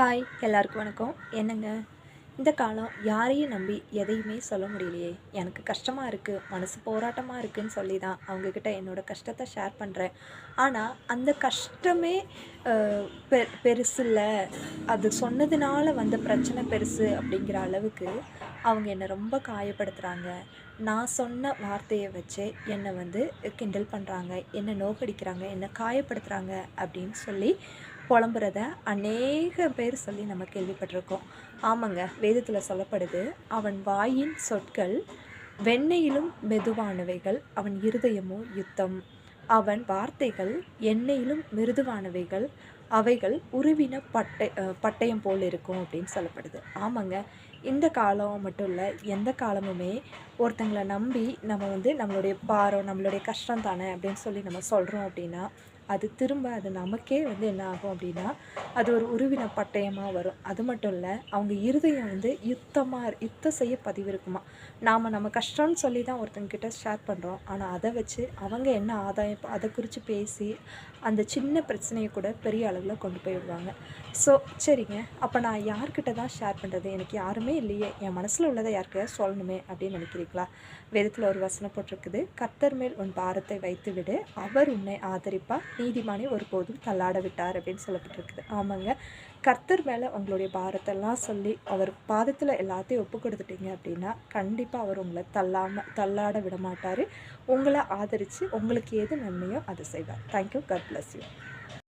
Hi எல்லாருக்கும் வணக்கம். என்னங்க? இந்த காலம் யாரையும் நம்பி எதையுமே சொல்ல முடியலையே. எனக்கு கஷ்டமாக இருக்குது மனசு போராட்டமாக இருக்குன்னு சொல்லி தான் அவங்கக்கிட்ட என்னோடய கஷ்டத்தை ஷேர் பண்ணுறேன் ஆனால் அந்த கஷ்டமே பெ பெருசு இல்லை. அது சொன்னதுனால வந்த பிரச்சனை பெருசு அப்படிங்கிற அளவுக்கு அவங்க என்னை ரொம்ப காயப்படுத்துகிறாங்க நான் சொன்ன வார்த்தையை வச்சு என்னை வந்து கிண்டல் பண்ணுறாங்க என்னை நோக்கடிக்கிறாங்க? என்னை காயப்படுத்துகிறாங்க அப்படின்னு சொல்லி புலம்புறத அநேக பேர் சொல்லி நம்ம கேள்விப்பட்டிருக்கோம். ஆமாங்க வேதத்தில் சொல்லப்படுது அவன் வாயின் சொற்கள் வெண்ணெயிலும் மெதுவானவைகள் அவன் இருதயமோ யுத்தம். அவன் வார்த்தைகள் எண்ணெயிலும் மிருதுவானவைகள் அவைகள் உருவின பட்டை பட்டயம் போல் இருக்கும் அப்படின்னு சொல்லப்படுது. ஆமாங்க இந்த காலம் மட்டும் இல்லை எந்த காலமுமே ஒருத்தங்களை நம்பி நம்ம வந்து நம்மளுடைய பாரம் நம்மளுடைய கஷ்டம் தானே அப்படின்னு சொல்லி நம்ம சொல்கிறோம் அப்படின்னா அது திரும்ப அது நமக்கே வந்து என்ன ஆகும் அப்படின்னா அது ஒரு உருவின பட்டயமாக வரும். அது மட்டும் இல்லை அவங்க இருதயம் வந்து யுத்தமாக யுத்தம் செய்ய பதிவு இருக்குமா? நாம் நம்ம கஷ்டம்னு சொல்லி தான் ஒருத்தங்கிட்ட ஷேர் பண்ணுறோம் ஆனால் அதை வச்சு அவங்க என்ன ஆதாயம் அதை குறித்து பேசி அந்த சின்ன பிரச்சனையை கூட பெரிய அளவில் கொண்டு போய் விடுவாங்க ஸோ சரிங்க. அப்போ நான் யார்கிட்ட தான் ஷேர் பண்ணுறது எனக்கு யாருமே இல்லையே. என் மனசில் உள்ளதை யாருக்கையாவது சொல்லணுமே அப்படின்னு நினைக்கிறீங்களா? வேதத்தில் ஒரு வசனம் போட்டிருக்குது. கர்த்தர் மேல் உன் பாரத்தை வைத்து விடு அவர் உன்னை ஆதரிப்பார். நீதிமானி ஒருபோதும் தள்ளாட விட்டார் அப்படின்னு சொல்லப்பட்டிருக்குது. ஆமாங்க. கர்த்தர் மேலே உங்களுடைய பாரத்தெல்லாம் சொல்லி அவர் பாதத்தில் எல்லாத்தையும் ஒப்பு கொடுத்துட்டீங்க அப்படின்னா கண்டிப்பாக அவர் உங்களை தள்ளாமல் தள்ளாட விட மாட்டார் உங்களை ஆதரித்து உங்களுக்கு எது நன்மையோ அதை செய்வார். Thank you cut bless you